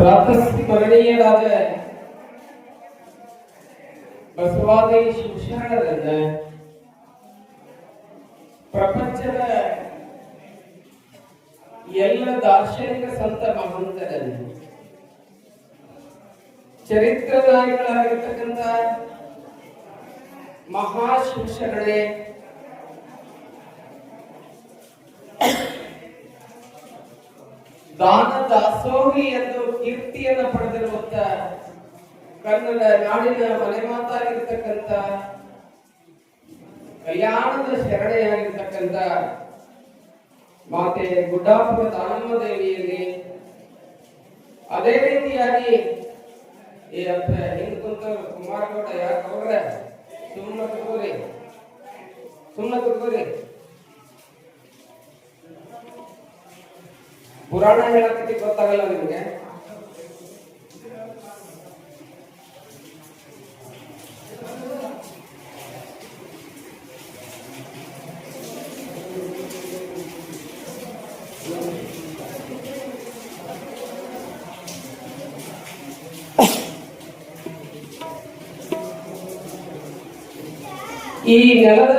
ಪ್ರಾತಸ್ಮರಣೀಯರಾದ ಬಸವಾದಿ ಶಿಕ್ಷಣರನ್ನ ಪ್ರಪಂಚದ ಎಲ್ಲ ದಾರ್ಶನಿಕ ಸಂತ ಮಹಂತರನ್ನು ಚರಿತ್ರ ನಾಯಕರಾಗಿರ್ತಕ್ಕಂಥ ಮಹಾಶಿಕ್ಷಣೆ ದಾನ ದಾಸೋಹಿ ಎಂದು ಕೀರ್ತಿಯನ್ನು ಪಡೆದಿರುವಂತ ಕನ್ನಡ ನಾಡಿನ ಮನೆ ಮಾತಾಗಿರ್ತಕ್ಕಂಥ ಕಲ್ಯಾಣದ ಶರಣೆಯಾಗಿರ್ತಕ್ಕಂಥ ಮಾತೆ ಗುಡ್ಡಾಪುರ ದಾನಮ್ಮ ದೇವಿಯಲ್ಲಿ ಅದೇ ರೀತಿಯಾಗಿ ಈ ಅಪ್ಪ ಹಿಂದ್ ಕುಂತ ಕುಮಾರಗೌಡ ಯಾಕೆ ಸುಮ್ಮನ ಸುಮ್ಮನೆ ಸುಮ್ಮನ ಸುಮ್ಮನೆ ಪುರಾಣ ಹೇಳಕ್ಕೆ ಗೊತ್ತಾಗಲ್ಲ ನಿಮ್ಗೆ? ಈ ನೆಲದ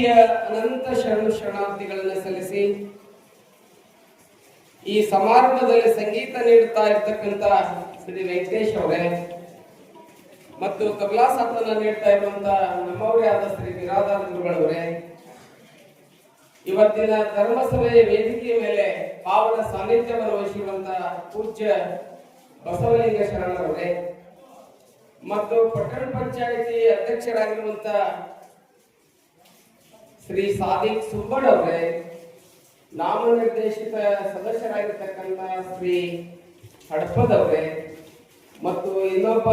ಭಕ್ತಿಯ ಅನಂತ ಶರಣ ಶರಣಾರ್ಥಿಗಳನ್ನು ಸಲ್ಲಿಸಿ ಈ ಸಮಾರಂಭದಲ್ಲಿ ಸಂಗೀತ ನೀಡುತ್ತಾ ಇರ್ತಕ್ಕಂತ ಶ್ರೀ ವೆಂಕಟೇಶ್ ಅವರೇ ಮತ್ತು ತಬಲಾ ನೀಡ್ತಾ ಇರುವಂತ ನಮ್ಮವರೇ ಆದ ಶ್ರೀ ಬಿರಾದಾರ ಗುರುಗಳವರೇ ಇವತ್ತಿನ ಧರ್ಮಸಭೆಯ ವೇದಿಕೆಯ ಮೇಲೆ ಪಾವನ ಸಾನ್ನಿಧ್ಯವನ್ನು ವಹಿಸಿರುವಂತ ಪೂಜ್ಯ ಬಸವಲಿಂಗ ಶರಣರವರೇ ಮತ್ತು ಪಟ್ಟಣ ಪಂಚಾಯಿತಿ ಅಧ್ಯಕ್ಷರಾಗಿರುವಂತ ಶ್ರೀ ಸಾದಿಕ್ ಸುಬ್ಬಡ್ ಅವರೇ, ನಾಮನಿರ್ದೇಶಿತ ಸದಸ್ಯರಾಗಿರ್ತಕ್ಕಂಥ ಶ್ರೀ ಹಡಪದವರೇ ಮತ್ತು ಇನ್ನೊಬ್ಬ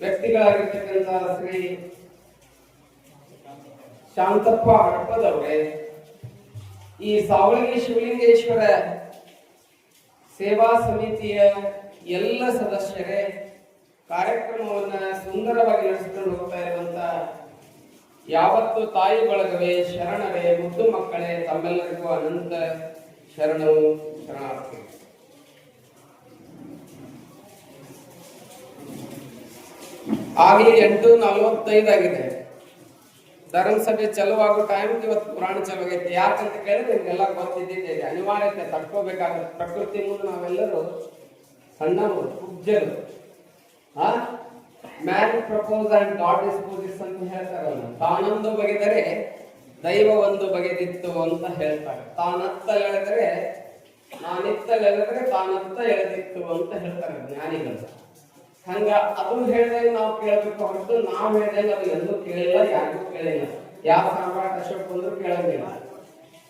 ವ್ಯಕ್ತಿಗಳಾಗಿರ್ತಕ್ಕಂಥ ಶ್ರೀ ಶಾಂತಪ್ಪ ಹಡಪದವರೇ ಈ ಸಾವಳಗಿ ಶಿವಲಿಂಗೇಶ್ವರ ಸೇವಾ ಸಮಿತಿಯ ಎಲ್ಲ ಸದಸ್ಯರೇ, ಕಾರ್ಯಕ್ರಮವನ್ನು ಸುಂದರವಾಗಿ ನಡೆಸಿಕೊಂಡು ಹೋಗ್ತಾ ಇರುವಂತ ಯಾವತ್ತು ತಾಯಿ ಬಳಗವೇ ಶರಣರೇ ಮುದ್ದು ಮಕ್ಕಳೇ, ತಮ್ಮೆಲ್ಲರಿಗೂ ಅನಂತ ಶರಣರು ಶರಣಾರ್ಥಿ. ಆಗಿ ಎಂಟು ನಲವತ್ತೈದಾಗಿದೆ. ಧರ್ಮಸಭೆ ಚಲುವಾಗೋ ಟೈಮ್ ಇವತ್ತು ಪುರಾಣ ಚಲೋ ಆಗೈತೆ ಯಾಕಂತ ಕೇಳಿದ್ರೆ ನಿಮ್ಗೆಲ್ಲ ಗೊತ್ತಿದ್ದಿದೆ ಅನಿವಾರ್ಯತೆ ತಡ್ಕೋಬೇಕಾಗುತ್ತೆ ಪ್ರಕೃತಿ ಮುಂದೆ ನಾವೆಲ್ಲರೂ ಸಣ್ಣವರು, ಕುಬ್ಜರು. ಆ? Man propose and God disposes ಅಂತ ಹೇಳ್ತಾರಲ್ಲ, ತಾನೊಂದು ಬಗೆದರೆ ದೈವ ಒಂದು ಬಗೆದಿತ್ತು ಅಂತ ಹೇಳ್ತಾರೆ. ತಾನತ್ತ ಎಳೆದರೆ ನಾನಿತ್ತ ಎಳೆದರೆ ತಾನತ್ತ ಎಳೆದಿತ್ತು ಅಂತ ಹೇಳ್ತಾರೆ ಜ್ಞಾನಿಗಳು. ಹಂಗ ಅದು ಹೇಳಿದಾಗ ನಾವು ಕೇಳಬೇಕು ಹೊರತು ನಾವು ಹೇಳಿದಾಗ ಅದು ಎಲ್ಲೂ ಕೇಳಿಲ್ಲ, ಯಾರಿಗೂ ಕೇಳಿಲ್ಲ. ಯಾವ ಸಾಮ್ರಾಟ್ ಅಶೋಕ್ ಅಂದ್ರೂ ಕೇಳಂಗಿಲ್ಲ.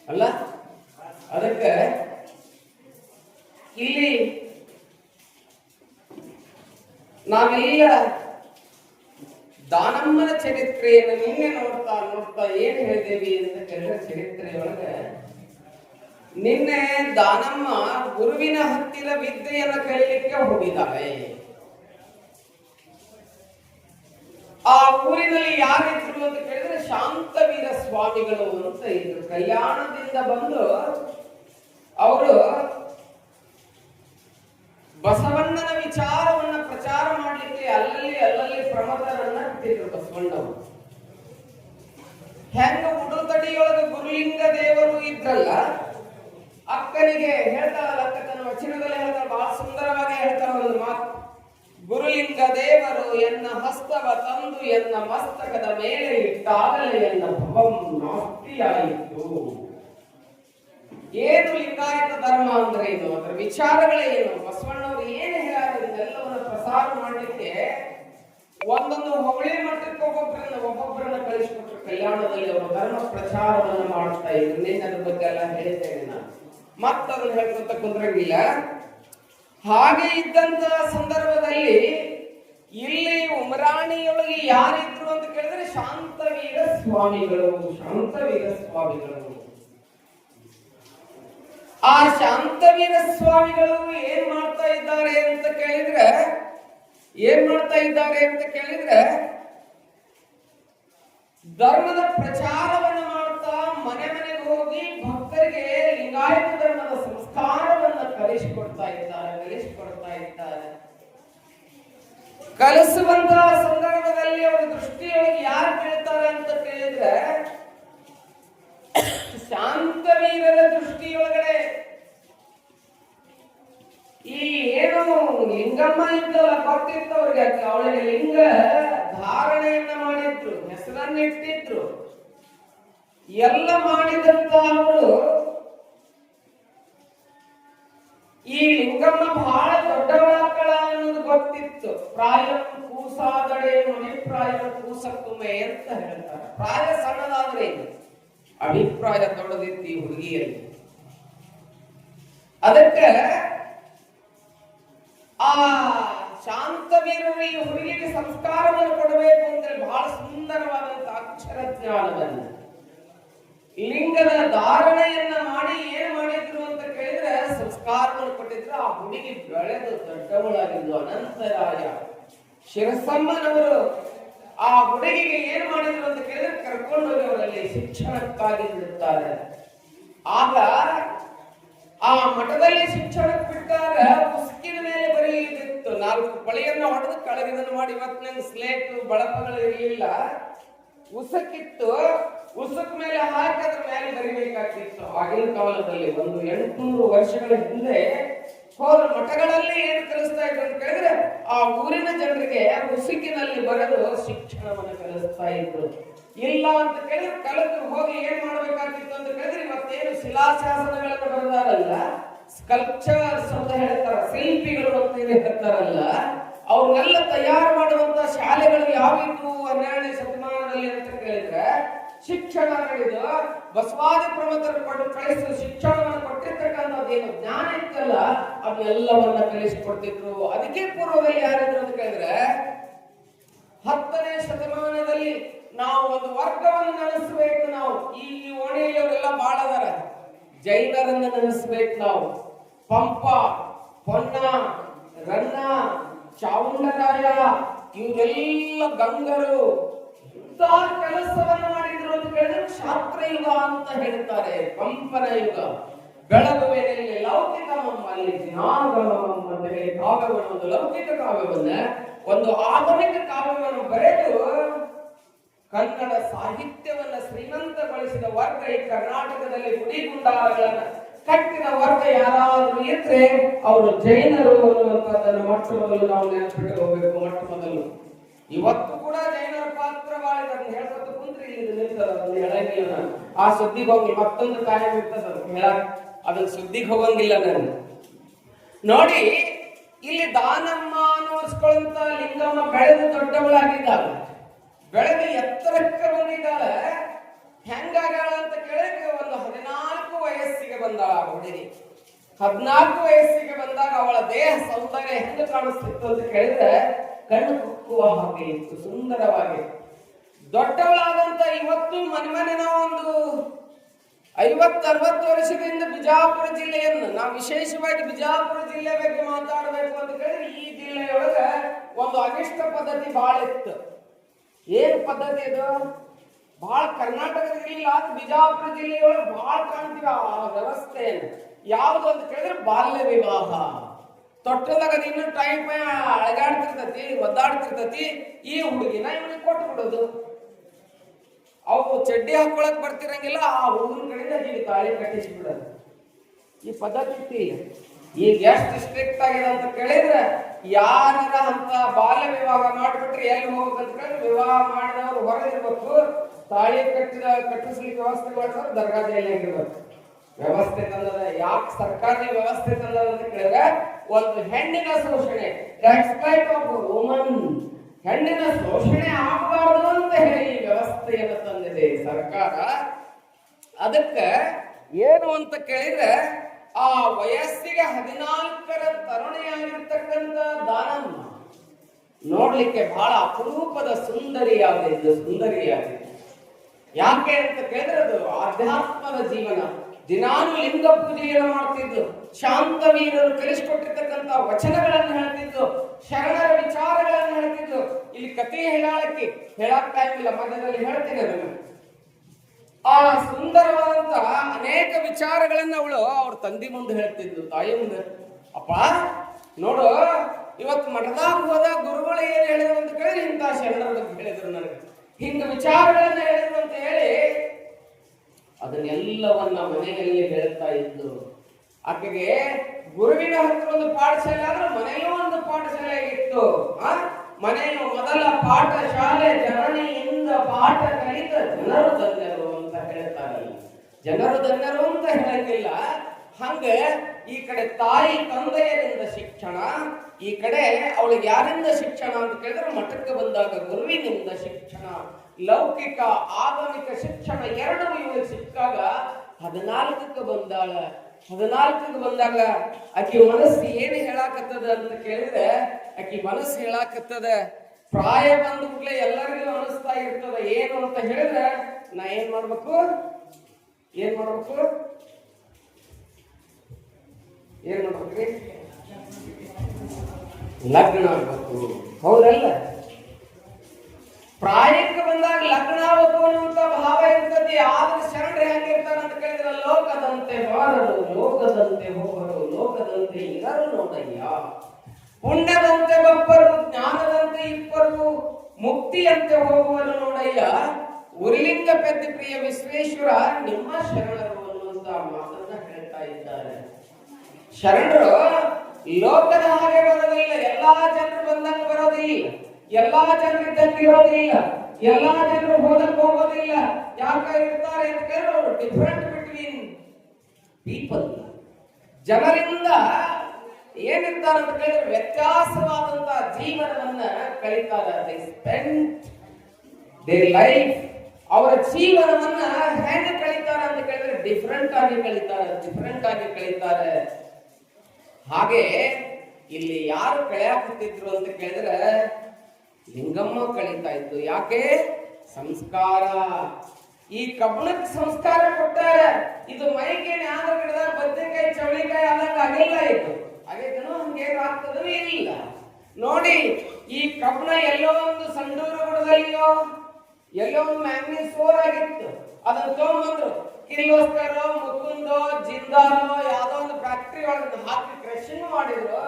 ಅಲ್ಲ? ಅದಕ್ಕೆ ಇಲ್ಲಿ ನಾವೆಲ್ಲ ದಾನಮ್ಮನ ಚರಿತ್ರೆಯನ್ನು ನಿನ್ನೆ ನೋಡ್ತಾ ನೋಡ್ತಾ ಏನ್ ಹೇಳಿದೇವಿ ಅಂತ ಕೇಳಿದ್ರೆ ಚರಿತ್ರೆಯೊಳಗ, ನಿನ್ನೆ ದಾನಮ್ಮ ಗುರುವಿನ ಹತ್ತಿರ ವಿದ್ಯೆಯನ್ನು ಕಲಿಲಿಕ್ಕೆ ಹೋಗಿದ್ದಾಳೆ. ಆ ಊರಿನಲ್ಲಿ ಯಾರಿದ್ರು ಅಂತ ಕೇಳಿದ್ರೆ ಶಾಂತವೀರ ಸ್ವಾಮಿಗಳು ಅಂತ ಇದ್ರು. ಕಲ್ಯಾಣದಿಂದ ಬಂದು ಅವರು ಬಸವಣ್ಣನ ಬಿಟ್ಟಿದ್ರು ಹೆಂಗ ಉಡುತಡಿಯೊಳಗೆ ಗುರುಲಿಂಗ ದೇವರು ಇದ್ರಲ್ಲ, ಅಕ್ಕನಿಗೆ ಹೇಳ್ತಾಳಲ್ಲ ಅಕ್ಕ, ತನ್ನ ವಚನದಲ್ಲಿ ಹೇಳ್ತಾಳ, ಬಹಳ ಸುಂದರವಾಗಿ ಹೇಳ್ತಾಳ ಒಂದು ಮಾತು. ಗುರುಲಿಂಗ ದೇವರು ಎನ್ನ ಹಸ್ತವ ತಂದು, ಎನ್ನ ಮಸ್ತಕದ ಮೇಲೆ ಇಟ್ಟಾಗಲೇ ಎನ್ನ ಭವಂ ನಾಸ್ತಿಯಾಯಿತು ಏನು ಲಿಂಗಾಯತ ಧರ್ಮ ಅಂದ್ರೆ ಇದು? ಅದರ ವಿಚಾರಗಳೇನು? ಬಸವಣ್ಣವರು ಏನು ಹೇಳ್ಯಾರ? ಇದೆಲ್ಲವನ್ನು ಪ್ರಸಾರ ಮಾಡಲಿಕ್ಕೆ ಒಂದೊಂದು ಹೊಗಳಿ ಮಟ್ಟಕ್ಕೆ ಒಬ್ಬೊಬ್ಬರನ್ನ ಒಬ್ಬೊಬ್ಬರನ್ನ ಕಳಿಸ್ಕೊಟ್ರು. ಕಲ್ಯಾಣದಲ್ಲಿ ಅವರು ಧರ್ಮ ಪ್ರಚಾರವನ್ನು ಮಾಡ್ತಾ ಇದ್ರು. ನಿನ್ನೆ ಬಗ್ಗೆ ಎಲ್ಲ ಹೇಳಿದ್ದೇನೆ ನಾನು. ಮತ್ತದನ್ನು ಹೇಳ್ಕೊತ ಕುಂದ್ರಂಗಿಲ್ಲ. ಹಾಗೆ ಇದ್ದಂತ ಸಂದರ್ಭದಲ್ಲಿ ಇಲ್ಲಿ ಉಮರಾಣಿಯೊಳಗೆ ಯಾರಿದ್ರು ಅಂತ ಕೇಳಿದ್ರೆ ಶಾಂತವೀರ ಸ್ವಾಮಿಗಳು ಶಾಂತವೀರ ಸ್ವಾಮಿಗಳು. ಆ ಶಾಂತವೀರ ಸ್ವಾಮಿಗಳು ಏನ್ ಮಾಡ್ತಾ ಇದ್ದಾರೆ ಅಂತ ಕೇಳಿದ್ರೆ ಏನ್ ಮಾಡ್ತಾ ಇದ್ದಾರೆ ಅಂತ ಕೇಳಿದ್ರೆ, ಧರ್ಮದ ಪ್ರಚಾರವನ್ನು ಮಾಡ್ತಾ ಮನೆ ಮನೆಗೆ ಹೋಗಿ ಭಕ್ತರಿಗೆ ಲಿಂಗಾಯತ ಧರ್ಮದ ಸಂಸ್ಕಾರವನ್ನು ಕಲಿಸಿಕೊಡ್ತಾ ಇದ್ದಾರೆ ಕಲಿಸಿಕೊಡ್ತಾ ಇದ್ದಾರೆ. ಕಲಿಸುವಂತಹ ಸಂದರ್ಭದಲ್ಲಿ ಅವರ ದೃಷ್ಟಿಯೊಳಗೆ ಯಾರು ಕೇಳ್ತಾರೆ ಅಂತ ಕೇಳಿದ್ರೆ ಇದ್ದಲ್ಲ ಗೊತ್ತಿತ್ತು ಅವ್ರಿಗೆ ಅವಳಿಗೆ ಲಿಂಗ ಧಾರಣೆಯನ್ನ ಮಾಡಿದ್ರು ಹೆಸರನ್ನ ಇಟ್ಟಿದ್ರು ಎಲ್ಲ ಮಾಡಿದಂತ ಅವರು ಈ ಲಿಂಗಮ್ಮ ಬಹಳ ದೊಡ್ಡವಳಾಕಳ ಅನ್ನೋದು ಗೊತ್ತಿತ್ತು. ಪ್ರಾಯ ಕೂಸಾದಡೇನು ಅಭಿಪ್ರಾಯ ಕೂಸಕ್ಕುಮೆ ಅಂತ ಹೇಳ್ತಾರೆ. ಪ್ರಾಯ ಸಣ್ಣದಾದ್ರೆ ಅಭಿಪ್ರಾಯ ದೊಡ್ಡದಿತ್ತು ಈ ಹುಡುಗಿಯಲ್ಲಿ. ಅದಕ್ಕೆ ಆ ಶಾಂತವೀರರು ಈ ಹುಡುಗಿಗೆ ಸಂಸ್ಕಾರವನ್ನು ಕೊಡಬೇಕು ಅಂದ್ರೆ ಬಹಳ ಸುಂದರವಾದಂತಹ ಅಕ್ಷರ ಜ್ಞಾನವನ್ನು ಲಿಂಗದ ಧಾರಣೆಯನ್ನ ಮಾಡಿ ಏನ್ ಮಾಡಿದ್ರು ಅಂತ ಕೇಳಿದ್ರೆ ಸಂಸ್ಕಾರವನ್ನು ಕೊಟ್ಟಿದ್ರು ಆ ಹುಡುಗಿ ಬೆಳೆದು ದೊಡ್ಡವಳಾಗಿದ್ದು ಅನಂತರಾಯ. ಶಿರಸಮ್ಮನವರು ಆ ಹುಡುಗಿಗೆ ಏನ್ ಮಾಡಿದ್ರು ಅಂತ ಕೇಳಿದ್ರೆ ಕರ್ಕೊಂಡು ಹೋಗಿ ಅವರಲ್ಲಿ ಶಿಕ್ಷಣಕ್ಕಾಗಿ ಬಿಡುತ್ತಾರೆ. ಆಗ ಆ ಮಠದಲ್ಲಿ ಶಿಕ್ಷಣಕ್ಕೆ ಬಿಟ್ಟಾಗ ಮೇಲೆ ನಾಲ್ಕು ಬಳಿಯನ್ನ ಹೊಡೆದು ಕಳಗಿದನ್ನು ಮಾಡಿ ಇವತ್ತಿನ ಸ್ಲೇಟ್ ಬಳಪಗಳು ಇರಲಿಲ್ಲ ಉಸಕ್ಕಿತ್ತು ಉಸಕ್ ಮೇಲೆ ಹಾಕಿ ಅದ್ರ ಮೇಲೆ ಬರಿಬೇಕಾಗ್ತಿತ್ತು. ಆಗಿನ ಕಾಲದಲ್ಲಿ ಒಂದು ಎಂಟುನೂರು ವರ್ಷಗಳ ಹಿಂದೆ ಹೋದ ಮಠಗಳಲ್ಲಿ ಏನು ಕಲಿಸ್ತಾ ಇದ್ರು ಅಂತ ಕೇಳಿದ್ರೆ, ಆ ಊರಿನ ಜನರಿಗೆ ಉಸುಕಿನಲ್ಲಿ ಬರೆದು ಶಿಕ್ಷಣವನ್ನು ಕಲಿಸ್ತಾ ಇದ್ರು. ಇಲ್ಲ ಅಂತ ಕೇಳಿದ್ರೆ ಕಲಿತು ಹೋಗಿ ಏನ್ ಮಾಡ್ಬೇಕಾಗಿತ್ತು ಅಂತ ಕೇಳಿದ್ರೆ, ಇವತ್ತೇನು ಶಿಲಾಶಾಸನಗಳನ್ನು ಬರೆದಾರಲ್ಲ ಸ್ಕಲ್ಪ್ಚರ್ಸ್ ಅಂತ ಹೇಳ್ತಾರ, ಶಿಲ್ಪಿಗಳು ಅಂತ ಏನು ಹೇಳ್ತಾರಲ್ಲ, ಅವ್ರನ್ನೆಲ್ಲ ತಯಾರು ಮಾಡುವಂತ ಶಾಲೆಗಳು ಯಾವಿದ್ವು ಹನ್ನೆರಡನೇ ಶತಮಾನದಲ್ಲಿ ಅಂತ ಕೇಳಿದ್ರೆ ಶಿಕ್ಷಣ ನಡೆದು ಬಸವಾದಿ ಪ್ರಮುಖರು ಕೊಟ್ಟು ಕಳಿಸಿದ ಶಿಕ್ಷಣವನ್ನು ಕೊಟ್ಟಿರ್ತಕ್ಕಂಥದ್ದು ಏನು ಜ್ಞಾನ ಇತ್ತಲ್ಲ, ಅದನ್ನೆಲ್ಲವನ್ನ ಕಲಿಸಿಕೊಡ್ತಿದ್ರು. ಅದಕ್ಕೆ ಪೂರ್ವದಲ್ಲಿ ಯಾರಿದ್ರು ಅಂತ ಕೇಳಿದ್ರೆ, ಹತ್ತನೇ ಶತಮಾನದಲ್ಲಿ ನಾವು ಒಂದು ವರ್ಗವನ್ನು ನಡೆಸಬೇಕು ನಾವು. ಈ ಓಣಿಯಲ್ಲಿ ಅವರೆಲ್ಲ ಬಾಳ ಅದಾರ ಜೈನರನ್ನ ನೆನೆಸ್ಬೇಕು ನಾವು. ಪಂಪ, ಪೊನ್ನ, ರನ್ನ ಚಾವುಂಡರಾಯ ಇವರೆಲ್ಲ ಗಂಗರು ಇಂತಹ ಕೆಲಸವನ್ನು ಮಾಡಿದ್ರು ಅಂತ ಹೇಳಿದ್ರೆ ಕ್ಷಾತ್ರ ಯುಗ ಅಂತ ಹೇಳ್ತಾರೆ ಪಂಪನ ಯುಗ. ಬೆಳಗುವೆಯಲ್ಲಿ ಲೌಕಿಕ ಅಲ್ಲಿ ಜ್ಞಾನಗಮಂ ಅಂತ ಹೇಳಿ ಕಾವ್ಯವನ್ನು, ಒಂದು ಲೌಕಿಕ ಕಾವ್ಯವನ್ನ, ಒಂದು ಆಧುನಿಕ ಕಾವ್ಯವನ್ನು ಬರೆದು ಕನ್ನಡ ಸಾಹಿತ್ಯವನ್ನ ಶ್ರೀಮಂತಗೊಳಿಸಿದ ವರ್ಗ ಈ ಕರ್ನಾಟಕದಲ್ಲಿ ಗುಡಿಗುಂಡಾರಗಳನ್ನ ಕಟ್ಟಿದ ವರ್ಗ ಯಾರಾದರೂ ಇದ್ರೆ ಅವರು ಜೈನರು ಅನ್ನುವಂಥದ್ದನ್ನು ಮೊಟ್ಟ ಮೊದಲು ನಾವು ನೆನಪಿಟ್ಟುಕೋಬೇಕು ಮೊಟ್ಟ ಮೊದಲು. ಇವತ್ತು ಕೂಡ ಜೈನರ ಪಾತ್ರ ಇದೆ. ಅದನ್ನ ಹೇಳ್ಕೊತ ಇಲ್ಲಿ ನಿಲ್ತದ ಹೇಳಂಗಿಲ್ಲ ಆ ಸುದ್ದಿಗೆ ಹೋಗಿ ಮತ್ತೊಂದು ಕಾಯಂ ಇರ್ತದ ಹೇಳಕ್. ಅದನ್ನ ಸುದ್ದಿಗೆ ಹೋಗಂಗಿಲ್ಲ ನಾನು. ನೋಡಿ, ಇಲ್ಲಿ ದಾನಮ್ಮ ಅನ್ನೋಸ್ಕೊಳ್ಳಂತ ಲಿಂಗಮ್ಮ ಬೆಳೆದು ದೊಡ್ಡವಳಾಗಿದ್ದಾಳೆ. ಬೆಳೆದು ಎತ್ತರಕ್ಕೆ ಬಂದಿದ್ದಾಳೆ. ಹೆಂಗಾಗ್ಯಾಳ ಅಂತ ಕೇಳಿದ್ರೆ ಒಂದು ಹದಿನಾಲ್ಕು ವಯಸ್ಸಿಗೆ ಬಂದಾಳ ಹುಡುಗಿ. ಹದಿನಾಲ್ಕು ವಯಸ್ಸಿಗೆ ಬಂದಾಗ ಅವಳ ದೇಹ ಸೌಂದರ್ಯ ಹೆಂಗ ಕಾಣಿಸ್ತಿತ್ತು ಅಂತ ಕೇಳಿದ್ರೆ ಕಣ್ಣು ಕುಕ್ಕುವ ಹಾಗೆ ಇತ್ತು, ಸುಂದರವಾಗಿ ದೊಡ್ಡವಳಾದಂತ ಇವತ್ತು ಮನೆ ಮನೆ ನಾವು ಒಂದು ಐವತ್ತು ಅರವತ್ತು ವರ್ಷದಿಂದ ಬಿಜಾಪುರ ಜಿಲ್ಲೆಯನ್ನು, ನಾವು ವಿಶೇಷವಾಗಿ ಬಿಜಾಪುರ ಜಿಲ್ಲೆ ಬಗ್ಗೆ ಮಾತಾಡಬೇಕು ಅಂತ ಕೇಳಿದ್ರೆ ಈ ಜಿಲ್ಲೆಯೊಳಗೆ ಒಂದು ಅನಿಷ್ಟ ಪದ್ಧತಿ ಬಹಳ ಇತ್ತು ಏನ್ ಪದ್ಧತಿ ಇದು? ಬಹಳ ಕರ್ನಾಟಕದಲ್ಲಿ ಆದ್ರೆ ಬಿಜಾಪುರ ಜಿಲ್ಲೆಯೊಳಗೆ ಬಹಳ ಕಾಣ್ತೀವಿ ಆ ವ್ಯವಸ್ಥೆ ಯಾವುದು ಅಂತ ಕೇಳಿದ್ರೆ ಬಾಲ್ಯ ವಿವಾಹ. ತೊಟ್ಟದಾಗ ನೀನು ಟೈಮ್ ಅಳಗಾಡ್ತಿರ್ತತಿ, ಒದ್ದಾಡ್ತಿರ್ತತಿ, ಈ ಹುಡುಗಿನ ಇವನಿಗೆ ಕೊಟ್ಟು ಬಿಡೋದು. ಅವು ಚಡ್ಡಿ ಹಾಕೊಳಕ್ ಬರ್ತಿರಂಗಿಲ್ಲ, ಆ ಹುಡುಗನ ಕಡೆಯಿಂದ ಹೀಗೆ ತಾಳಿ ಕಟ್ಟಿಸಿ ಬಿಡೋದು. ಈ ಪದ್ಧತಿ ಈಗ ಎಷ್ಟು ಸ್ಟ್ರಿಕ್ಟ್ ಆಗಿದೆ ಅಂತ ಕೇಳಿದ್ರೆ ಯಾರ ಅಂತ ಬಾಲ್ಯ ವಿವಾಹ ಮಾಡಿಬಿಟ್ರೆ ಎಲ್ಲಿ ಹೋಗ್ಬೇಕಂತ ವಿವಾಹ ಮಾಡಿದವರು ಹೊರಗಿರ್ಬೇಕು ತಾಳಿ ಕಟ್ಟಿದ, ಕಟ್ಟಿಸ್ಲಿಕ್ಕೆ ವ್ಯವಸ್ಥೆ ಮಾಡ್ತಾರೆ ದರ್ಗಾ ಜೈಲಾಗಿರ್ಬೇಕು ವ್ಯವಸ್ಥೆ ತಂದದ ಯಾಕೆ ಸರ್ಕಾರದ ವ್ಯವಸ್ಥೆ ತಂದದ ಅಂತ ಕೇಳಿದ್ರೆ, ಒಂದು ಹೆಣ್ಣಿನ ಶೋಷಣೆ. ರೆಸ್ಪೆಕ್ಟ್ ಆಫ್ ವುಮನ್ ಹೆಣ್ಣಿನ ಶೋಷಣೆ ಆಗಬಾರದು ಅಂತ ಹೇಳಿ ಈ ವ್ಯವಸ್ಥೆಯನ್ನು ತಂದಿದೆ ಸರ್ಕಾರ. ಅದಕ್ಕೆ ಏನು ಅಂತ ಕೇಳಿದ್ರೆ ಆ ವಯಸ್ಸಿಗೆ ಹದಿನಾಲ್ಕರ ತರುಣಿಯಾಗಿರ್ತಕ್ಕಂಥ ದಾನಮ್ಮ ನೋಡ್ಲಿಕ್ಕೆ ಬಹಳ ಅಪರೂಪದ ಸುಂದರಿಯಾಗಿದ್ದು ಸುಂದರಿಯಾಗಿದೆ ಯಾಕೆ ಅಂತ ಕೇಳಿದ್ರೆ ಅದು ಆಧ್ಯಾತ್ಮದ ಜೀವನ. ದಿನಾನು ಲಿಂಗ ಪೂಜೆಯನ್ನು ಮಾಡ್ತಿದ್ದು, ಶಾಂತ ವೀರರು ಕಲಿಸಿಕೊಟ್ಟಿರ್ತಕ್ಕಂಥ ವಚನಗಳನ್ನು ಹೇಳ್ತಿದ್ದು, ಶರಣರ ವಿಚಾರಗಳನ್ನು ಹೇಳ್ತಿದ್ದು. ಇಲ್ಲಿ ಕಥೆ ಹೇಳಕ್ಕೆ ಹೇಳಕ್ ಟೈಮ್ ಇಲ್ಲ, ಮಧ್ಯದಲ್ಲಿ ಹೇಳ್ತೀನಿ ಅದನ್ನು. ಆ ಸುಂದರವಾದಂತಹ ಅನೇಕ ವಿಚಾರಗಳನ್ನ ಅವಳು ಅವ್ರ ತಂದೆ ಮುಂದೆ ಹೇಳ್ತಿದ್ಲು, ತಾಯಿ ಮುಂದೆ. ಅಪ್ಪ, ನೋಡು ಇವತ್ತು ಮಠದಾಗ ಹೋದ ಗುರುಗಳು ಏನು ಹೇಳಿದ್ರು ಅಂತ ಕೇಳಿ ಇಂಥ ಶರಣರ ಬಗ್ಗೆ ಹೇಳಿದ್ರು ನನಗೆ. ಹಿಂಗ ವಿಚಾರಗಳನ್ನ ಹೇಳಿದ್ರು ಅಂತ ಹೇಳಿ ಅದನ್ನೆಲ್ಲವನ್ನ ಮನೆಯಲ್ಲಿ ಹೇಳ್ತಾ ಇದ್ದು ಆಕೆಗೆ ಗುರುವಿನ ಹತ್ರ ಒಂದು ಪಾಠಶಾಲೆ ಆದ್ರೆ ಮನೆಯಲ್ಲೂ ಒಂದು ಪಾಠಶಾಲೆ ಇತ್ತು. ಆ, ಮನೆಯ ಮೊದಲ ಪಾಠಶಾಲೆ ಜನನಿಯಿಂದ ಪಾಠ ಕಲಿತ ಜನರು ಧನ್ಯರು ಅಂತ ಹೇಳ್ತಾರೆ ಜನರು ಧನ್ಯರು ಅಂತ ಹೇಳಂಗಿಲ್ಲ ಹಂಗೆ ಈ ಕಡೆ ತಾಯಿ ತಂದೆಯರಿಂದ ಶಿಕ್ಷಣ, ಈ ಕಡೆ ಅವಳಿಗೆ ಯಾರಿಂದ ಶಿಕ್ಷಣ ಅಂತ ಕೇಳಿದ್ರೆ ಮಠಕ್ಕೆ ಬಂದಾಗ ಗುರುವಿನಿಂದ ಶಿಕ್ಷಣ, ಲೌಕಿಕ, ಆಧುನಿಕ ಶಿಕ್ಷಣ ಎರಡು ಇವಳಿಗೆ ಸಿಕ್ಕಾಗ ಹದಿನಾಲ್ಕಕ್ಕೆ ಬಂದಾಳ. ಹದಿನಾಲ್ಕಕ್ಕೆ ಬಂದಾಗ ಆಕಿ ಮನಸ್ಸು ಏನು ಹೇಳಾಕತ್ತದ ಅಂತ ಕೇಳಿದ್ರೆ ಆಕಿ ಮನಸ್ಸು ಹೇಳಾಕತ್ತದ. ಪ್ರಾಯ ಬಂದ ಕೂಡಲೇ ಎಲ್ಲರಿಗೂ ಅನಿಸ್ತಾ ಇರ್ತದ. ಏನು ಅಂತ ಹೇಳಿದ್ರೆ ನಾ ಏನ್ ಮಾಡ್ಬೇಕು? ಏನ್ ಮಾಡ್ಬೇಕು? ಏನ್ ಮಾಡ್ಬೇಕ್ರಿ? ಲಗ್ನ ಆಗ್ಬೇಕು. ಹೌದಲ್ಲ? ಪ್ರಾಯಕ್ಕೆ ಬಂದಾಗ ಲಗ್ನ ಆಗ್ಬೇಕು ಅನ್ನುವಂತ ಭಾವ ಇರ್ತದೆ. ಆದ್ರೆ ಶರಣರು ಹೆಂಗಿರ್ತಾರ ಅಂತ ಕೇಳಿದ್ರೆ ಲೋಕದಂತೆ ಬಾರರು ಲೋಕದಂತೆ ಹೋಗರು ಲೋಕದಂತೆ ಇರರು ನೋಡಯ್ಯ. ಪುಣ್ಯದಂತೆ ಬಬ್ಬರು ಜ್ಞಾನದಂತೆ ಇಬ್ಬರು ಮುಕ್ತಿಯಂತೆ ಹೋಗುವರು ನೋಡಯ್ಯ. ಉರ್ಲಿಂಗ ಪೆದ್ದ ಪ್ರಿಯ ವಿಶ್ವೇಶ್ವರ, ನಿಮ್ಮ ಶರಣರು ಅನ್ನುವಂತ ಮಾತನ್ನ ಹೇಳ್ತಾ ಇದ್ದಾರೆ. ಶರಣರು, ಲೋಕದ ಹಾಗೆ ಬರೋದಿಲ್ಲ, ಎಲ್ಲಾ ಜನರು ಬಂದಂಗೆ ಬರೋದಿಲ್ಲ, ಎಲ್ಲಾ ಜನರು ಇದ್ದಂಗೆ ಇರೋದಿಲ್ಲ, ಎಲ್ಲಾ ಜನರು ಹೋದಂಗೆ ಹೋಗೋದಿಲ್ಲ ಯಾಕ ಇರ್ತಾರೆ ಅಂತ ಕೇಳಿದ್ರೆ ಡಿಫ್ರೆಂಟ್ ಬಿಟ್ವೀನ್ ಪೀಪಲ್ ಜನರಿಂದ ಏನಿರ್ತಾರೆ ಅಂತ ಕೇಳಿದ್ರೆ ವ್ಯತ್ಯಾಸವಾದಂತಹ ಜೀವನವನ್ನ ಕಳೀತಾರೆ ದೇ ಸ್ಪೆಂಡ್ ದೇ ಲೈಫ್ ಅವರ ಜೀವನವನ್ನ ಹೆಂಗೆ ಕಳೀತಾರೆ ಅಂತ ಕೇಳಿದ್ರೆ ಡಿಫ್ರೆಂಟ್ ಆಗಿ ಕಳೀತಾರೆ ಡಿಫ್ರೆಂಟ್ ಆಗಿ ಕಳೀತಾರೆ. ಹಾಗೆ ಇಲ್ಲಿ ಯಾರು ಕಳೆಯಾಕುತ್ತಿದ್ರು ಅಂತ ಕೇಳಿದ್ರೆ ಲಿಂಗಮ್ಮ ಕಳೀತಾ ಇತ್ತು ಯಾಕೆ? ಸಂಸ್ಕಾರ. ಈ ಕಬ್ಬಣಕ್ಕೆ ಸಂಸ್ಕಾರ ಕೊಟ್ಟಾರೆ ಇದು ಮೈಗೇನೆ ಆದ್ರ ಗಿಡದಾಗ ಬದ್ನೆಕಾಯಿ, ಚವಳಿಕಾಯಿ ಆದಂಗ ಆಗಿಲ್ಲ ಇದು. ಆಗೈತನೋ ಹಂಗೇನು ಆಗ್ತದೋ ಏನಿಲ್ಲ ನೋಡಿ, ಈ ಕಬ್ಬಣ ಎಲ್ಲೋ ಒಂದು ಸಂಡೂರ ಗುಡದಲ್ಲಿಯೋ ಎಲ್ಲೋ ಒಂದು ಫೋರ್ ಆಗಿತ್ತು. ಅದನ್ನ ತಗೊಂಡ್ಬಂದ್ರು. ಕಿರ್ಲೋಸ್ಕರ್ ಮುಕುಂದೋ ಜಿಂದಾಲೋ ಯಾವ್ದೋ ಒಂದು ಫ್ಯಾಕ್ಟ್ರಿ ಒಳಗೆ ಹಾಕಿ ಕ್ರಷಿಂಗ್ ಮಾಡಿದ್ರು.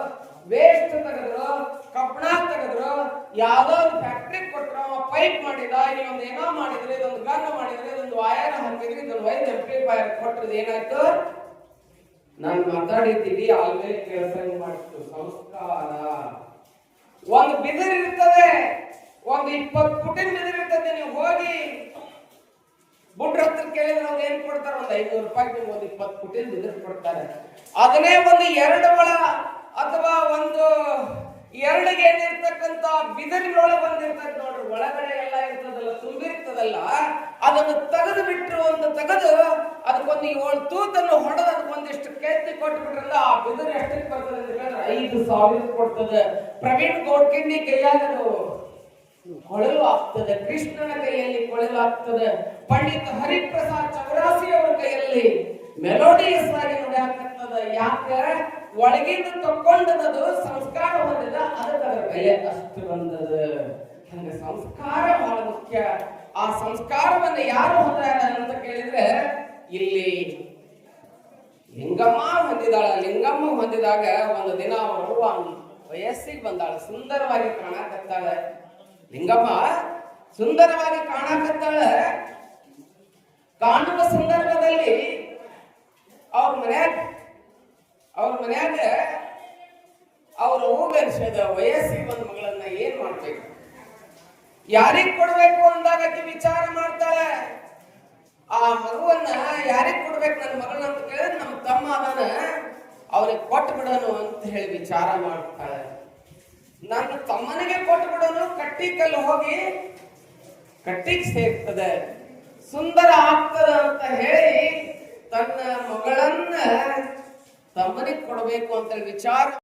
ವೇಸ್ಟ್ ತೆಗೆದ್ರು, ಕಬ್ಬಣ ತೆಗೆದ್ರು. ಯಾವ್ದೋ ಒಂದು ಫ್ಯಾಕ್ಟ್ರಿ ಕೊಟ್ರು ಪೈಪ್ ಮಾಡಿದ ಇನ್ನೊಂದು ಏನೋ ಮಾಡಿದ್ರು ಇದೊಂದು ಗನ್ ಮಾಡಿದ್ರು ಇದೊಂದು ವಯರ್ ಹಾಕಿದ್ರು ಇದೊಂದು ವೈದ್ ಆಂಪ್ಲಿಫೈರ್ ಕೊಟ್ಟರು. ಏನಾಯ್ತು? ನಾನು ಮಾತಾಡಿದ್ದೀನಿ ಆಲ್ವೇಸ್ ಕೆಲಸ ಮಾಡಿತ್ತು ಸಂಸ್ಕಾರ. ಒಂದು ಬಿದಿರು ಇರ್ತದೆ ಒಂದು ಇಪ್ಪತ್ತು ಫುಟಿನ ಬಿದಿರು ಇರ್ತದೆ ನೀವು ಹೋಗಿ ಬುಡ್ರ ಹತ್ರ ಕೇಳಿದ್ರೆ ಅವ್ರು ಏನ್ ಕೊಡ್ತಾರೆ? ಒಂದು ಐನೂರು ರೂಪಾಯಿ ನಿಮ್ಗೆ ಒಂದು ಇಪ್ಪತ್ತು ಫುಟಿನ ಬಿದಿರು ಕೊಡ್ತಾರೆ. ಅದನ್ನೇ ಒಂದು ಎರಡು ಒಳ ಅಥವಾ ಒಂದು ಎರಡಿಗೆ ಏನಿರ್ತಕ್ಕಂತ ಬಿದಿರಿನೊಳಗೆ ಬಂದಿರ್ತದೆ ನೋಡ್ರಿ, ಒಳಗಡೆ ಎಲ್ಲ ಇರ್ತದಲ್ಲ, ತುಂಬಿರ್ತದಲ್ಲ, ಅದನ್ನು ತೆಗೆದು ಬಿಟ್ಟರು ಒಂದು ತೆಗೆದು ಅದಕ್ಕೊಂದು ಏಳು ತೂತನ್ನು ಹೊಡೆದು ಅದಕ್ಕೊಂದಿಷ್ಟು ಕೆತ್ತಿ ಕೊಟ್ಬಿಟ್ರಲ್ಲ ಆ ಬಿದಿರು ಎಷ್ಟಕ್ಕೆ ಬರ್ತದೆ ಅಂತ ಐದು ಸಾವಿರ ಕೊಡ್ತದೆ. ಪ್ರವೀಣ್ ಗೋಡ್ಕಿಂಡಿ ಕೈಯಾಗದು ಕೊಳಲು ಆಗ್ತದೆ ಕೃಷ್ಣನ ಕೈಯಲ್ಲಿ ಕೊಳಲು ಆಗ್ತದೆ ಪಂಡಿತ ಹರಿಪ್ರಸಾದ್ ಚೌರಾಸಿ ಅವರ ಕೈಯಲ್ಲಿ ಮೆಲೋಡಿಯಸ್ ಆಗಿ ನುಡಿಯಾಕತ್ತದ ಯಾಕೆ? ಒಳಗಿಂದ ತಕ್ಕೊಂಡದ್ದು ಸಂಸ್ಕಾರ ಹೊಂದಿದ, ಅದಕ್ಕೆ ಅದರ ಬೆಲೆ ಅಷ್ಟು ಬಂದದ ಹಂಗ ಸಂಸ್ಕಾರ ಬಹಳ ಮುಖ್ಯ. ಆ ಸಂಸ್ಕಾರವನ್ನು ಯಾರು ಹೊಂದಾರ ಅಂತ ಕೇಳಿದ್ರೆ, ಇಲ್ಲಿ ಲಿಂಗಮ್ಮ ಹೊಂದಿದಾಳ. ಲಿಂಗಮ್ಮ ಹೊಂದಿದಾಗ ಒಂದು ದಿನ ಅವಳು ವಯಸ್ಸಿಗೆ ಬಂದಾಳ. ಸುಂದರವಾಗಿ ಕಾಣಕತ್ತಾಳ ಲಿಂಗಮ್ಮ ಸುಂದರವಾಗಿ ಕಾಣಕತ್ತಾಳ. ಕಾಣುವ ಸಂದರ್ಭದಲ್ಲಿ ಅವ್ರ ಮನ್ಯಾಗ ಅವ್ರ ಮನ್ಯಾಗ ಅವ್ರ ಹೂವೆನ್ಸದ ವಯಸ್ಸಿಗೆ ಬಂದ ಮಗಳನ್ನ ಏನ್ ಮಾಡ್ಬೇಕು? ಯಾರಿಗ್ ಕೊಡ್ಬೇಕು ಅಂದಾಗ ವಿಚಾರ ಮಾಡ್ತಾಳೆ. ಆ ಮಗುವನ್ನ ಯಾರಿಗ್ ಕೊಡ್ಬೇಕು ನನ್ನ ಮಗಳನ್ನ ಅಂತ ಕೇಳಿದ್ರೆ ನಮ್ಮ ತಮ್ಮ ಅದನ್ನ ಅವ್ರಿಗೆ ಕೊಟ್ಟು ಬಿಡೋನು ಅಂತ ಹೇಳಿ ವಿಚಾರ ಮಾಡ್ತಾಳೆ. ನನ್ನ ತಮ್ಮನಿಗೆ ಕೊಟ್ಟು ಬಿಡೋನು ಕಟ್ಟಿ ಕಲ್ಲು ಹೋಗಿ ಕಟ್ಟಿಗೆ ಸೇರ್ತದೆ. ಸುಂದರ ಆಗ್ತದ ಅಂತ ಹೇಳಿ ತನ್ನ ಮಗಳನ್ನ ತಮ್ಮನಿಗೆ ಕೊಡಬೇಕು ಅಂತ ವಿಚಾರ